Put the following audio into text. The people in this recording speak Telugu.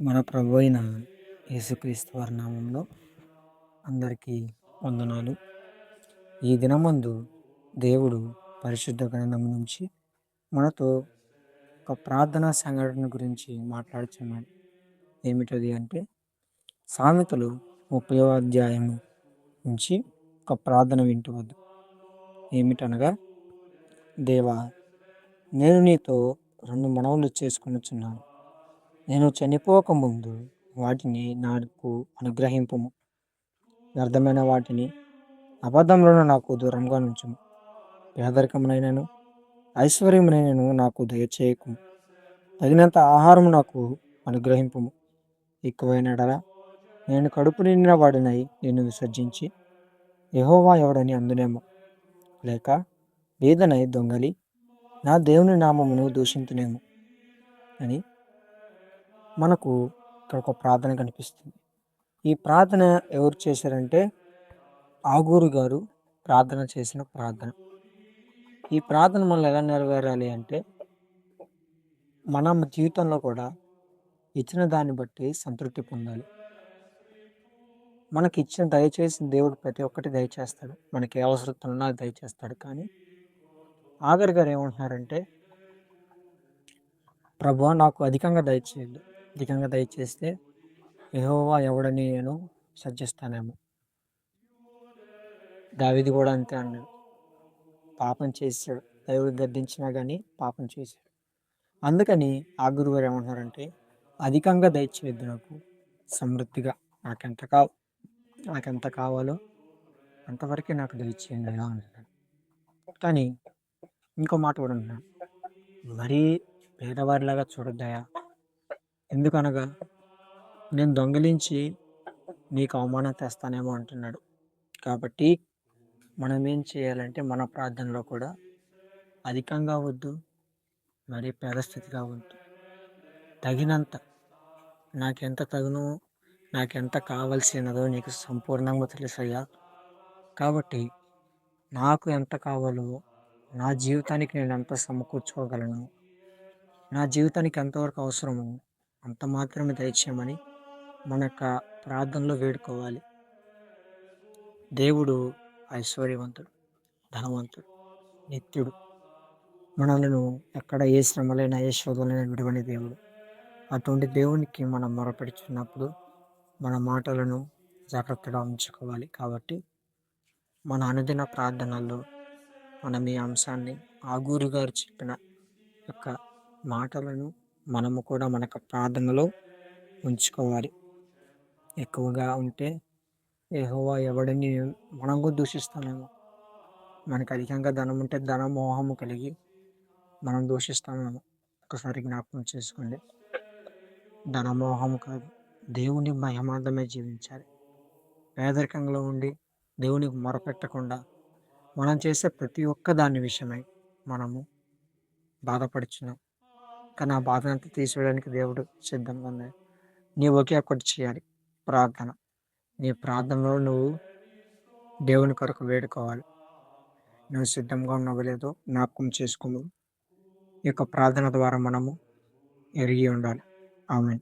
మన ప్రభు అయిన యేసుక్రీస్తు వారి నామంలో అందరికీ వందనాలు. ఈ దినమందు దేవుడు పరిశుద్ధ గ్రంథం నుంచి మనతో ఒక ప్రార్థనా సంఘటన గురించి మాట్లాడుచున్నాడు. ఏమిటది అంటే సామెతలు ముప్పై నుంచి ఒక ప్రార్థన వింటవద్దు. ఏమిటనగా దేవా నేను నీతో రెండు మనవులు చేసుకునిచున్నాను. నేను చనిపోకముందు వాటిని నాకు అనుగ్రహింపుము. వ్యర్థమైన వాటిని అబద్ధంలోనూ నాకు దూరంగా నుంచుము. పేదరికమునైనను ఐశ్వర్యమునైనను నాకు దయచేయకు తగినంత ఆహారం నాకు అనుగ్రహింపుము. ఎక్కువైనడరా నేను కడుపు నిండిన వాడినై నేను విసర్జించి యహోవా ఎవడని అందునేమో. లేక వేదనై దొంగలి నా దేవుని నామమును దూషించునేమో అని మనకు ఇక్కడ ఒక ప్రార్థన కనిపిస్తుంది. ఈ ప్రార్థన ఎవరు చేశారంటే ఆగూరు గారు ప్రార్థన చేసిన ప్రార్థన. ఈ ప్రార్థన మనల్ని ఎలా నెరవేరాలి అంటే మన జీవితంలో కూడా ఇచ్చిన దాన్ని బట్టి సంతృప్తి పొందాలి. మనకి ఇచ్చిన దయచేసి దేవుడు ప్రతి ఒక్కటి దయచేస్తాడు మనకి అవసరం ఉన్నా దయచేస్తాడు కానీ ఆగర్ గారు ఏమంటున్నారంటే ప్రభు నాకు అధికంగా దయచేయండి అధికంగా దయచేస్తే యహోవా ఎవడని నేను సజ్జిస్తానేమో దావిది కూడా అంతే అన్నాడు. పాపం చేశాడు. దేవుడు గద్దించినా కానీ పాపం చేశాడు. అందుకని ఆ గురువు గారు ఏమంటున్నారంటే అధికంగా దయచేయద్దు నాకు సమృద్ధిగా. నాకెంత కావ నాకెంత కావాలో అంతవరకే నాకు దయచేయండి అలా అంటున్నాడు. కానీ ఇంకో మాట కూడా అంటున్నాడు. మరీ పేదవారిలాగా చూడద్దయా? ఎందుకనగా నేను దొంగిలించి నీకు అవమానం తెస్తానేమో అంటున్నాడు. కాబట్టి మనం ఏం చేయాలంటే మన ప్రార్థనలో కూడా అధికంగా వద్దు మరి పేదస్థితిగా వద్దు. తగినంత నాకెంత తగును నాకెంత కావలసినదో నీకు సంపూర్ణంగా తెలుసయ్యా. కాబట్టి నాకు ఎంత కావాలో నా జీవితానికి నేను ఎంత సమకూర్చుకోగలను నా జీవితానికి ఎంతవరకు అవసరమో అంత మాత్రమే దయచేయమని మన యొక్క ప్రార్థనలో వేడుకోవాలి. దేవుడు ఐశ్వర్యవంతుడు ధనవంతుడు నిత్యుడు. మనలను ఎక్కడ ఏ శ్రమలైనా ఏ శోధనైనా విడవని దేవుడు. అటువంటి దేవునికి మనం మొరపెడుచున్నప్పుడు మన మాటలను జాగ్రత్తగా ఉంచుకోవాలి కాబట్టి మన అనుదిన ప్రార్థనల్లో మనం ఈ అంశాన్ని ఆగూరు గారు చెప్పిన యొక్క మాటలను మనము కూడా మన ప్రార్థనలో ఉంచుకోవాలి. ఎక్కువగా ఉంటే ఏహోవా ఎవడిని మనం కూడా దూషిస్తామేమో. మనకు అధికంగా ధనం ఉంటే ధన మోహము కలిగి మనం దూషిస్తామేమో. ఒకసారి జ్ఞాపకం చేసుకోండి. ధనమోహము కాదు దేవుని మహిమార్థమే జీవించాలి. పేదరికంలో ఉండి దేవునికి మొరపెట్టకుండా మనం చేసే ప్రతి ఒక్క దాని విషయమై మనము బాధపడుచున్నాం. కానీ ఆ బాధనంతా తీసివేయడానికి దేవుడు సిద్ధంగా ఉన్నాడు. నీవు ఒకే ఒకటి చేయాలి. ప్రార్థన. నీ ప్రార్థనలో నువ్వు దేవుని కొరకు వేడుకోవాలి. నువ్వు సిద్ధంగా ఉన్నావు లేదో జ్ఞాపకం చేసుకోము ఈ యొక్క ప్రార్థన ద్వారా మనము ఎరిగి ఉండాలి. ఆమె